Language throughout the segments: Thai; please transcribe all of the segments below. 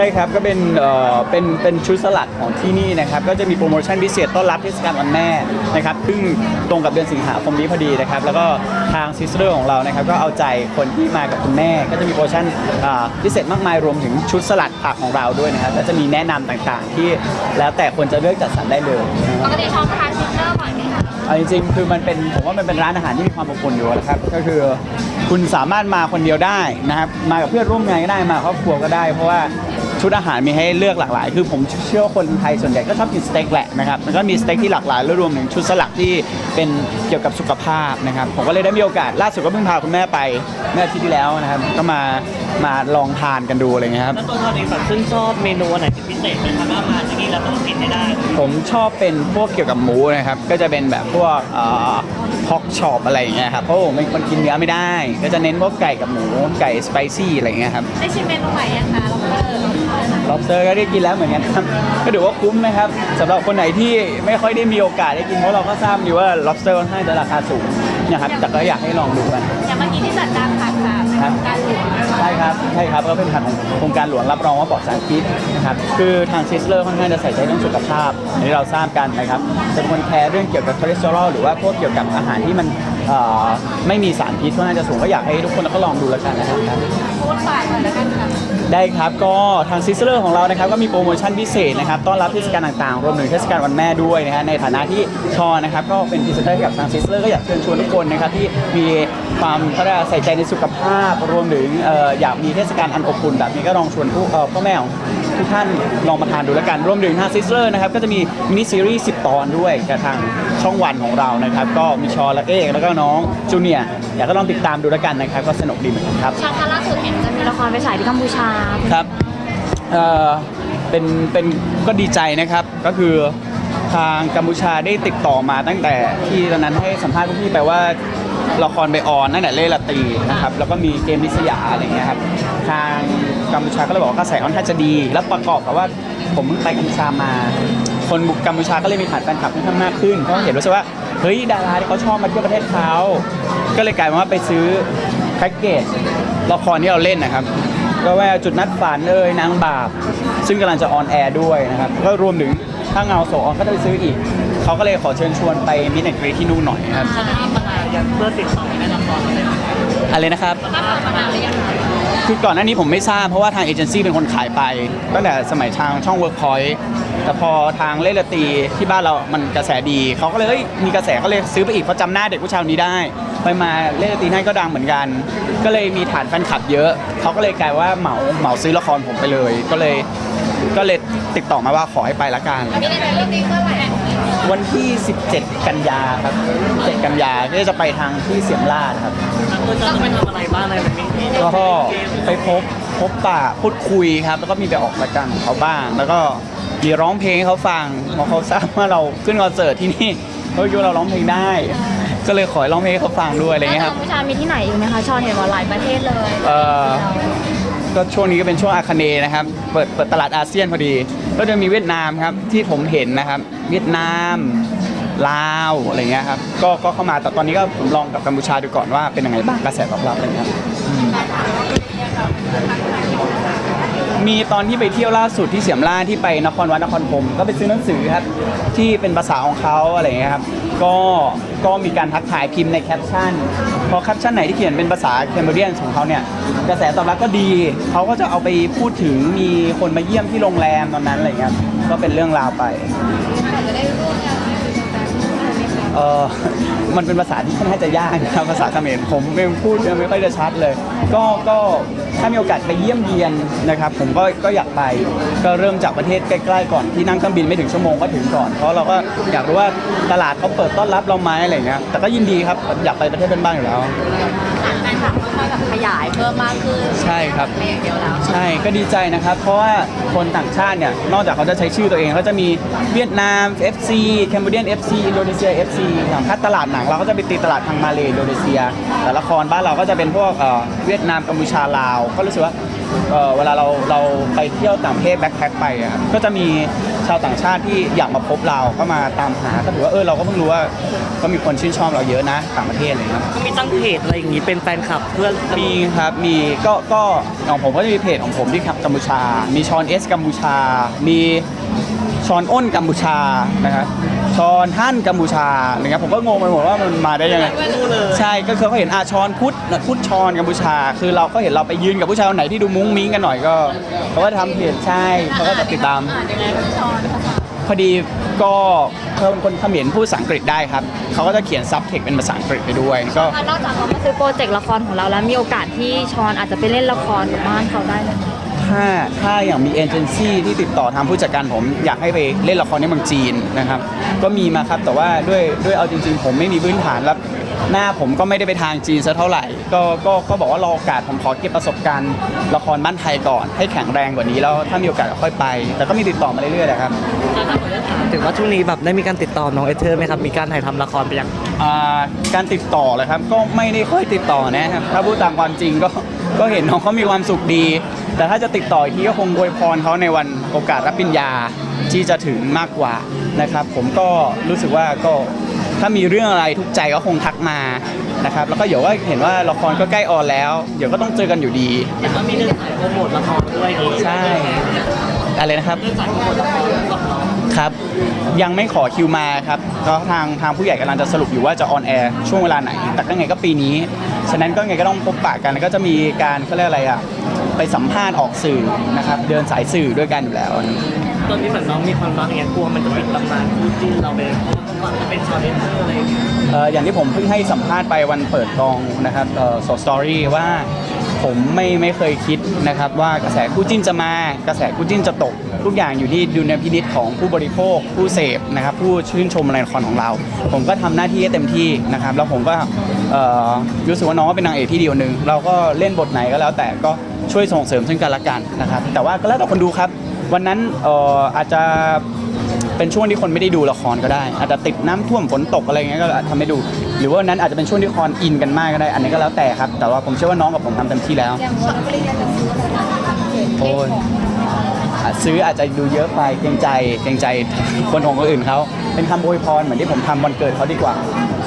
ใช่ครับ ก็เป็นเอ่อเป็นเป็นชุดสลัดของที่นี่นะครับ ก็จะมีโปรโมชั่นพิเศษต้อนรับเทศกาลวันแม่นะครับซึ่งตรงกับเดือนสิงหาคมนี้พอดีนะครับ แล้วก็ทางซิสเตอร์ของเรานะครับ ก็เอาใจคนที่มากับคุณแม่ ก็จะมีโปรโมชั่นอ่าพิเศษมากมายรวมถึงชุดสลัดผักของเราด้วยนะครับก็จะมีแนะนำต่างๆ ที่แล้วแต่คนจะเลือกจัดสรรได้เลยนะครับปกติชอบทานซิสเตอร์บ่อยไหมคะเอาจริงๆ คือมันเป็นผมว่ามันเป็นร้านอาหารที่มีความอบอุ่นอยู่นะครับ ก็คือคุณสามารถมาคนเดียวได้นะครับ มากับเพื่อนร่วมงานก็ได้มาครอบครัวก็ได้ เพราะว่า ชุดอาหารมีให้เลือกหลากหลาย คือผมเชื่อว่าคนไทยส่วนใหญ่ก็ชอบกินสเต็กแหละนะครับมันก็มีสเต็กที่หลากหลายแล้วรวมถึงชุดสลัดที่เป็นเกี่ยวกับสุขภาพนะครับผมก็เลยได้มีโอกาสล่าสุดก็เพิ่งพาคุณแม่ไปเมื่ออาทิตย์ที่แล้วนะครับก็มามาลองทานกันดูอะไรเงี้ยครับ แล้วตัวเราเองแบบซึ่งชอบเมนูอันไหนเป็นพิเศษไหมครับว่ามาที่นี่แล้วต้องกินให้ได้ ผมชอบเป็นพวกเกี่ยวกับหมูนะครับ ก็จะเป็นแบบพวกพอกช็อปอะไรอย่างเงี้ยครับ เพราะผมเป็นคนกินเนื้อไม่ได้ ก็จะเน้นพวกไก่กับหมู ไก่สไปซี่อะไรอย่างเงี้ยครับ ได้ชิมเมนูใหม่ยังคะล็อบสเตอร์ lobster ก็ได้กินแล้วเหมือนกันครับ ก็ถือว่าคุ้มนะครับสำหรับคนไหนที่ไม่ค่อยได้มีโอกาสได้กินเพราะเราก็ทราบดีว่า lobster ค่อนข้างจะราคาสูงนะครับ แต่ก็อยากให้ลองดูกัน อย่างเมื่อกี้ที่จัดการผักค่ะเป็นของการหลวงใช่ครับ ใช่ครับ ก็เป็นผังของโครงการหลวงรับรองว่าปลอดสารพิษนะครับ คือทางซิสเลอร์ค่อนข้างจะใส่ใจเรื่องสุขภาพอันนี้เราทราบกันนะครับจะเป็นคนแคร์เรื่องเกี่ยวกับคอเลสเตอรอลหรือว่าพวกเกี่ยวกับอาหารที่มันเอ่อ ไม่มีสารพิษค่อนข้างจะสูงก็อยากให้ทุกคนก็ลองดูแล้วกันนะครับพูดฝากหน่อยแล้วกันค่ะได้ครับก็ทางซิสเลอร์ของเรานะครับก็มีโปรโมชั่นพิเศษนะครับต้อนรับเทศกาลต่างๆ รวมถึงเทศกาลวันแม่ด้วยนะฮะในฐานะที่ชอนะครับก็เป็นพรีเซนเตอร์ให้กับทางซิสเลอร์ก็อยากเชิญชวนทุกคนนะครับที่มีความเขาเรียกว่าใส่ใจในสุขภาพ รวมถึงเอ่ออยากมีเทศกาลอันอบอุ่นแบบนี้ก็ลองชวนผู้เอ่อพ่อแม่ของ ทุกท่านลองมาทานดูแล้วกันรวมถึงทางซิสเลอร์นะครับก็จะมีมินิซีรีส์10 ตอนด้วยกับทางช่องวันของเรานะครับ ก็มีชอและเอกแล้วก็น้องจูเนียร์อยากก็ลองติดตามดูแล้วกันนะครับ ก็สนุกดีเหมือนกันครับชอบคะล่าสุดเห็นจะมีละครไปฉายที่กัมพูชาครับเอ่อเป็นเป็นก็ดีใจนะครับก็คือทางกัมพูชาได้ติดต่อมาตั้งแต่ที่ตอนนั้นให้สัมภาษณ์พวกพี่ไปว่าละครไปออนตั้งแต่เล่ละตรีนะครับแล้วก็มีเกมลิสยาอะไรเงี้ยครับทาง กัมพูชาก็เลยบอกว่ากระแสค่อนข้างจะดี แล้วประกอบกับว่าผมเพิ่งไปกัมพูชามา คนกัมพูชาก็เลยมีฐานแฟนคลับค่อนข้างมากขึ้นเพราะเห็นรู้สึกว่าเฮ้ยดาราที่เขาชอบมาเที่ยวประเทศเขาก็เลยกลายเป็นว่าไปซื้อแพ็กเกจละครที่เราเล่นนะครับ ก็ว่าจุดนัดฝันเอ่ยนางบาป ซึ่งกำลังจะออนแอร์ด้วยนะครับก็รวมถึงถ้าเงาโสออนก็จะไปซื้ออีก เขาก็เลยขอเชิญชวนไปมิสแอนกรีที่นู่นหน่อยครับ ยังเพื่อติดต่อแม่ละครอะไรไหมอะไรนะครับถ้าเปิดมานานหรือยังคะคือก่อนหน้านี้ผมไม่ทราบเพราะว่าทางเอเจนซี่เป็นคนขายไปตั้งแต่สมัยทางช่อง Workpoint แต่พอทางเล่นดนตรีที่บ้านเรามันกระแสดี เขาก็เลยเฮ้ยมีกระแสก็เลยซื้อไปอีกเพราะจำหน้าเด็กผู้ชายคนนี้ได้ ไปมาเล่นดนตรีให้ก็ดังเหมือนกัน ก็เลยมีฐานแฟนคลับเยอะ เขาก็เลยกลายว่าเหมาเหมาซื้อละครผมไปเลย ก็เลยก็เลยติดต่อมาว่าขอให้ไปละกัน มีในเรื่องนี้เมื่อไหร่ วันที่ 17 กันยาครับ 17 กันยาก็จะไปทางที่เสียมราชครับแล้วตัวจะไปทำอะไรบ้างในวันนี้ก็ไปพบพบปะพูดคุยครับ แล้วก็มีไปออกรายการของเขาบ้าง แล้วก็มีร้องเพลงให้เขาฟังพอเขาทราบว่าเราขึ้นคอนเสิร์ตที่นี่เขาคิดว่าเราร้องเพลงได้ ก็เลยขอให้ร้องเพลงให้เขาฟังด้วยอะไรเงี้ยครับ กัมพูชามีที่ไหนอีกไหมคะชอนเห็นว่าหลายประเทศเลย เอ่อ ก็ช่วงนี้ก็เป็นช่วงอาคเนนะครับ เปิดเปิดตลาดอาเซียนพอดี ก็จะมีเวียดนามครับที่ผมเห็นนะครับ เวียดนามลาวอะไรเงี้ยครับก็ก็เข้ามาแต่ตอนนี้ก็ผมลองกับกัมพูชาดูก่อนว่าเป็นยังไงบ้างกระแสตอบรับอะไรเงี้ยครับมีตอนที่ไปเที่ยวล่าสุดที่เสียมราชที่ไปนครวัดนครพนมก็ไปซื้อหนังสือครับที่เป็นภาษาของเขาอะไรเงี้ยครับก็ ก็มีการทักทายพิมพ์ในแคปชั่น พอแคปชั่นไหนที่เขียนเป็นภาษาแคนเบเรียนของเขาเนี่ยกระแสตอบรับก็ดี เขาก็จะเอาไปพูดถึงมีคนมาเยี่ยมที่โรงแรมตอนนั้นอะไรเงี้ยก็เป็นเรื่องราวไป จะได้ร่วมงาน เออมันเป็นภาษาที่ค่อนข้างจะยากนะครับภาษาเขมรผมเองพูดยังไม่ค่อยจะชัดเลย ก็ก็ถ้ามีโอกาสไปเยี่ยมเยียนนะครับ ผมก็ก็อยากไปก็เริ่มจากประเทศใกล้ๆก่อนที่นั่งเครื่องบินไม่ถึงชั่วโมงก็ถึงก่อนเพราะเราก็อยากรู้ว่าตลาดเขาเปิดต้อนรับเราไหมอะไรเงี้ยแต่ก็ยินดีครับอยากไปประเทศเป็นบ้านอยู่แล้ว ลับค่อยๆแบบขยายเพิ่มมากขึ้นใช่ครับ ไม่อย่างเดียวแล้ว ใช่ก็ดีใจนะครับ เพราะว่าคนต่างชาติเนี่ย นอกจากเขาจะใช้ชื่อตัวเองเขาจะมีเวียดนาม FC แคนเบเดียน FC อินโดนีเซีย FC อย่างถ้าตลาดหนังเราก็จะไปตีตลาดทางมาเลอินโดนีเซีย แต่ละครบ้านเราก็จะเป็นพวกเอ่อเวียดนามกัมพูชาลาว ก็รู้สึกว่า เอ่อเวลาเราเราไปเที่ยวต่างประเทศแบ็คแพ็คไปอะครับก็จะมีชาวต่างชาติที่อยากมาพบเราก็มาตามหาก็ถือว่าเออเราก็เพิ่งรู้ว่าก็มีคนชื่นชอบเราเยอะนะต่างประเทศอะไรอย่างเลยครับก็มีตั้งเพจอะไรอย่างงี้เป็นแฟนคลับเพื่อมีครับ มีก็ก็ของผมก็จะมีเพจของผมที่ครับกัมพูชา มีชอนเอสกัมพูชา มีชอนอ้นกัมพูชานะครับ ชอนท่านกัมพูชานะครับผมก็งงไปหมดว่ามันมาได้ยังไงใช่ก็คือเขาเห็นอาชอนพุทธพุทธชอนกัมพูชา คือเราก็เห็นเราไปยืนกับผู้ชายคนไหนที่ดูมุ้งมิ้งกันหน่อยก็เขาก็ทำเพจใช่เขาก็จะติดตาม พอดีก็เขาเป็นคนเขมรพูดภาษาอังกฤษได้ครับเขาก็จะเขียนซับเทคเป็นภาษาอังกฤษไปด้วยก็ นอกจากเรามาซื้อโปรเจกต์ละครของเราแล้วมีโอกาสที่ชอนอาจจะไปเล่นละครกับบ้านเขาได้ไหม ถ้าถ้าอย่างมีเอเจนซี่ที่ติดต่อทางผู้จัดการผมอยากให้ไปเล่นละครในเมืองจีนนะครับ ก็มีมาครับแต่ว่าด้วยด้วยเอาจริง ๆ ผมไม่มีพื้นฐานแล้วหน้าผมก็ไม่ได้ไปทางจีนซะเท่าไหร่ ก็ก็ก็บอกว่ารอโอกาสผมขอเก็บประสบการณ์ละครบ้านไทยก่อน ให้แข็งแรงกว่านี้แล้วถ้ามีโอกาสก็ค่อยไป แต่ก็มีติดต่อมาเรื่อยๆแหละครับถึงว่าช่วงนี้แบบได้มีการติดต่อน้องเอเธอร์ไหมครับ มีการถ่ายทำละครไปยังอ่าการติดต่อเลยครับก็ไม่ได้ค่อยติดต่อนะครับถ้าพูดตามความจริงก็ก็เห็นน้องเขามีความสุขดี แต่ถ้าจะติดต่ออีกทีก็คงอวยพรเขาในวันโอกาสรับปริญญาที่จะถึงมากกว่านะครับ ผมก็รู้สึกว่าก็ถ้ามีเรื่องอะไรทุกข์ใจก็คงทักมานะครับ แล้วก็เดี๋ยวก็เห็นว่าละครก็ใกล้ออนแล้ว เดี๋ยวก็ต้องเจอกันอยู่ดีแต่ก็มีเรื่องถ่ายโปรโมทละครด้วยนี่ใช่อะไรนะครับเรื่องถ่ายโปรโมทละครกับน้องครับ ยังไม่ขอคิวมาครับก็ทางทางผู้ใหญ่กำลังจะสรุปอยู่ว่าจะออนแอร์ช่วงเวลาไหน แต่ก็ไงก็ปีนี้ ฉะนั้นก็ไงก็ต้องพบปะกันแล้วก็จะมีการเขาเรียกอะไรอะ ไปสัมภาษณ์ออกสื่อนะครับเดินสายสื่อด้วยกันอยู่แล้วตอนนี้เหมือนน้องมีความรักอย่างเงี้ยกลัวมันจะปิดตำนานคู่จิ้นเราไปเพราะว่าเมื่อก่อนจะเป็นชอนเอเธอร์อะไรอย่างเงี้ยเอ่ออย่างที่ผมเพิ่งให้สัมภาษณ์ไปวันเปิดกองนะครับโซสตอรี่ว่าผมไม่ไม่เคยคิดนะครับว่ากระแสคู่จิ้นจะมากระแสคู่จิ้นจะตก ทุกอย่างอยู่ที่ดุลยพินิจของผู้บริโภค ผู้เสพนะครับผู้ชื่นชมในละครของเรา ผมก็ทำหน้าที่ให้เต็มที่นะครับแล้วผมก็เอ่อรู้สึกว่าน้องเป็นนางเอกที่ดีคนหนึ่งเราก็เล่นบทไหนก็แล้วแต่ก็ ช่วยส่งเสริมซึ่งกันและกันนะครับ แต่ว่าก็แล้วแต่คนดูครับ วันนั้นเอ่ออาจจะเป็นช่วงที่คนไม่ได้ดูละครก็ได้ อาจจะติดน้ำท่วมฝนตกอะไรเงี้ยก็ทำให้ดู หรือว่านั้นอาจจะเป็นช่วงที่ละครอินกันมากก็ได้ อันนี้ก็แล้วแต่ครับ แต่ว่าผมเชื่อว่าน้องกับผมทำเต็มที่แล้ว อย่างวันปริญญาจะซื้ออะไรโอ้ยอะซื้ออาจจะดูเยอะไปเกรงใจเกรงใจคนของคนอื่นเขาเป็นคำอวยพรเหมือนที่ผมทำวันเกิดเขาดีกว่า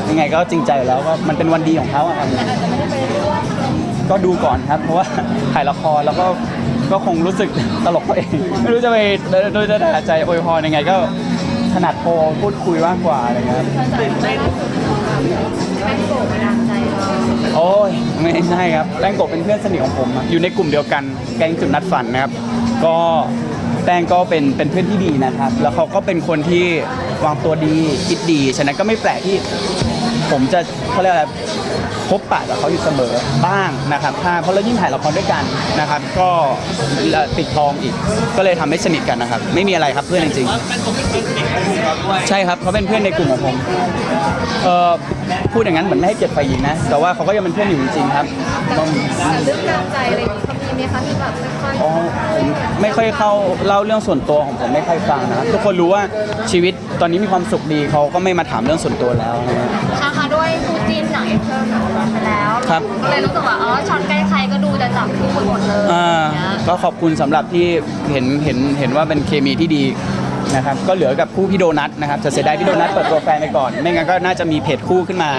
ยังไงก็จริงใจแล้วก็มันเป็นวันดีของเขาอะครับ อาจจะไม่ได้ไปร่วม ก็ดูก่อนครับ เพราะว่าถ่ายละครแล้วก็ก็คงรู้สึกตลกตัวเอง ไม่รู้จะไปโดยจะด่าใจอวยพรยังไงก็ถนัดโทรพูดคุยมากกว่าอะไรเงี้ยครับตื่นเต้นแม่งโกรธบันดาลใจเราโอ้ยไม่ใช่ครับแป้งโกะเป็นเพื่อนสนิทของผมอะอยู่ในกลุ่มเดียวกันแก๊งจุดนัดฝันนะครับ ก็แป้งก็เป็นเป็นเพื่อนที่ดีนะครับ แล้วเขาก็เป็นคนที่วางตัวดีคิดดี ฉะนั้นก็ไม่แปลกที่ผมจะเขาเรียกอะไร พบปะกับเขาอยู่เสมอบ้างนะครับถ้าเพราะเรายิ่งถ่ายละครด้วยกันนะครับ ก็ติดทองอีก ก็เลยทำให้สนิทกันนะครับ ไม่มีอะไรครับเพื่อนจริงว่าเป็นผมเป็นเพื่อนสนิทของผมเราด้วยๆใช่ครับเขาเป็นเพื่อนในกลุ่มของผมเออพูดอย่างนั้นเหมือนไม่ให้เกียรติฝ่ายหญิงนะ แต่ว่าเขาก็ยังเป็นเพื่อนอยู่จริงๆครับแต่เรื่องการใจอะไรอย่างนี้เขามีไหมคะที่แบบค่อยอ๋อผมไม่ค่อยเข้าเล่าเรื่องส่วนตัวของผมไม่ค่อยฟังนะครับทุกคนรู้ว่าชีวิตตอนนี้มีความสุขดีเขาก็ไม่มาถามเรื่องส่วนตัวแล้วนะครับๆนะคะ ด้วยคู่จิ้นหนังเอ็กเทอร์ของเราไปแล้วครับ ก็เลยรู้สึกว่าอ๋อช็อตใกล้ใครก็ดูจะจับคู่ไปหมดเลยอ่าอย่างเงี้ยก็ขอบคุณสำหรับที่เห็นเห็นเห็นว่าเป็นเคมีที่ดีนะครับ ก็เหลือกับคู่พี่โดนัทนะครับจะเสียดายพี่โดนัทเปิดตัวแฟนไปก่อน ไม่งั้นก็น่าจะมีเพจคู่ขึ้นมา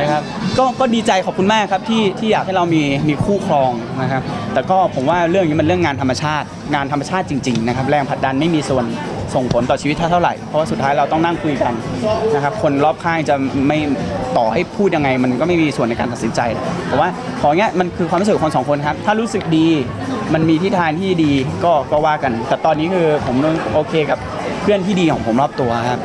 นะครับ ก็ก็ดีใจขอบคุณมากครับที่ที่อยากให้เรามีมีคู่ครองนะครับ แต่ก็ผมว่าเรื่องนี้มันเรื่องงานธรรมชาติ งานธรรมชาติจริง ๆ นะครับ แรงผลักดันไม่มีส่วน ส่งผลต่อชีวิตเท่าไหร่ เพราะว่าสุดท้ายเราต้องนั่งคุยกันนะครับคนรอบข้างจะไม่ต่อให้พูดยังไง มันก็ไม่มีส่วนในการตัดสินใจแต่ว่าของเงี้ยมันคือความรู้สึกของคนสองคนครับถ้ารู้สึกดีมันมีทิศทางที่ดีก็ก็ว่ากัน แต่ตอนนี้คือผมโอเคกับเพื่อนที่ดีของผมรอบตัวครับ